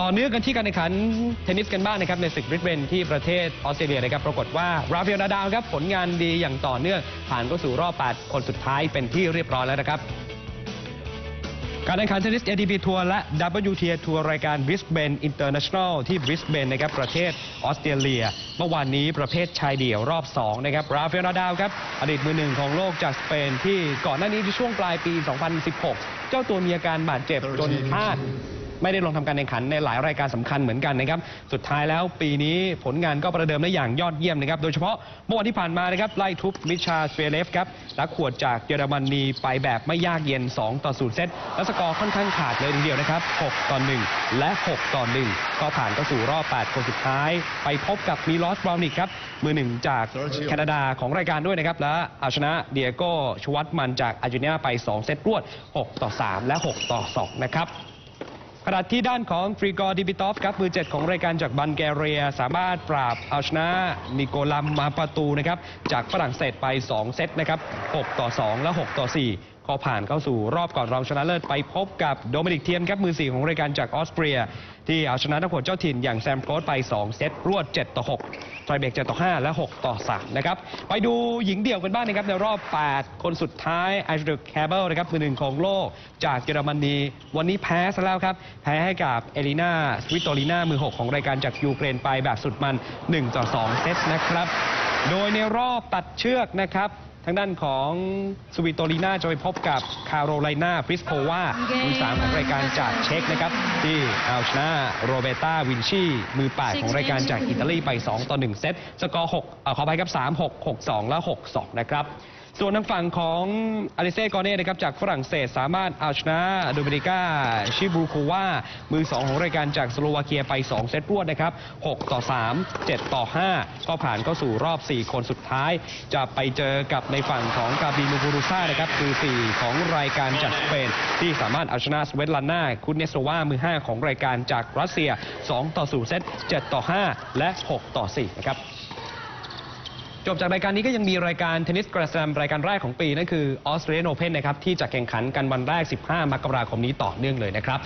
ต่อเนื่องกันที่การแข่งขันเทนนิสกันบ้างนะครับในศึกบริสเบนที่ประเทศออสเตรเลียนะครับปรากฏว่าราฟาเอลนาดาลครับผลงานดีอย่างต่อเนื่องผ่านเข้าสู่รอบ 8 คนสุดท้ายเป็นที่เรียบร้อยแล้วนะครับการแข่งขันเทนนิส ATP ทัวร์และ WTA ทัวร์รายการ Brisbane International ที่ Brisbane นะครับประเทศออสเตรเลีย เมื่อวานนี้ประเภทชายเดี่ยวรอบ 2 นะครับราฟาเอลนาดาลครับอดีตมือหนึ่งของโลกจากสเปนที่ก่อนหน้านี้ที่ช่วงปลายปี 2016 เจ้าตัวมีอาการบาดเจ็บจนพลาด ไม่ได้ลงทำการแข่งขันในหลายรายการสำคัญเหมือนกันนะครับสุดท้ายแล้วปีนี้ผลงานก็ประเดิมได้อย่างยอดเยี่ยมนะครับโดยเฉพาะเมื่อวันที่ผ่านมานะครับไล่ทุบมิชาสเวเลฟครับและขวดจากเยอรมนีไปแบบไม่ยากเย็น 2 ต่อ 0 เซตและสกอร์ค่อนข้างขาดเลยทีเดียวนะครับ 6 ต่อ 1 และ 6 ต่อ 1 ก็ผ่านเข้าสู่รอบ 8 คนสุดท้าย ไปพบกับมีลอสบราวนิกครับมือหนึ่งจากแคนาดาของรายการด้วยนะครับ และเอาชนะเดียโก้ชวัตมันจากอาร์เจนตินาไป 2 เซตรวด 6 ต่อ 3 และ 6 ต่อ 2 นะครับ ขณะที่ด้านของฟรีกอร์ดิบิตอฟครับมือ 7 ของรายการจากบันแกเรีย สามารถปราบเอาชนะนิโกลัมมาปาตูนะครับจากฝรั่งเศสไป 2 เซตนะครับ6ต่อ 2 และ 6 ต่อ 4 ก็ผ่านเข้าสู่รอบก่อนรองชนะเลิศไปพบกับโดมินิกเทียมครับมือ 4 ของรายการจากออสเตรีย ที่เอาชนะนักขวดเจ้าถิ่นอย่างแซมโคสไป 2 เซตรวด 7 ต่อ 6 ไฟเบรก7ต่อ 5 และ 6 ต่อ 3 นะครับ ไปดูหญิงเดี่ยวกันบ้างนะครับ ในรอบ 8 คนสุดท้ายไอซ์เดอร์แคเบิลนะครับมือหนึ่งของโลกจากเยอรมนี วันนี้แพ้ซะแล้วครับ แพ้ให้กับเอลิน่าสวิตโตลิน่ามือ 6 ของรายการจากยูเครนไปแบบสุดมัน 1 ต่อ 2 เซตนะครับ โดยในรอบตัดเชือกนะครับ ทางด้านของสวิโตลีนาจะไปพบกับคาโรไลนาฟริสโความือสามของรายการจากเช็กนะครับ ที่เอาชนะโรเบต้าวินชี มือแปดของรายการจากอิตาลีไป 2 ต่อ 1 เซต สกอร์6เอ่อขอไปครับ 3 6 6 2 และ 6 2 นะครับ ส่วนทางฝั่งของอลิเซ่กอเน่นะครับจากฝรั่งเศสสามารถเอาชนะโดมินิกาชิบูโความือ 2 ของรายการจากสโลวาเกียไป 2 เซตรวดนะครับ 6 ต่อ 3 7 ต่อ 5 ก็ผ่านเข้าสู่รอบ 4 คนสุดท้าย จะไปเจอกับในฝั่งของกาบีมูกูรุซ่านะครับคือ 4 ของรายการจากสเปน ที่สามารถเอาชนะสเวตลาน่าคุนเนสโซวามือ 5 ของรายการจากรัสเซีย 2 ต่อ 0 เซต 7 ต่อ 5 และ 6 ต่อ 4 นะครับ จบจากรายการนี้ก็ยังมีรายการเทนนิสกระแสมรายการแรกของปีนั่นคือออสเตรเลียนโอเพ่นนะครับที่จะแข่งขันกันวันแรก 15 มกราคมนี้ต่อเนื่องเลยนะครับ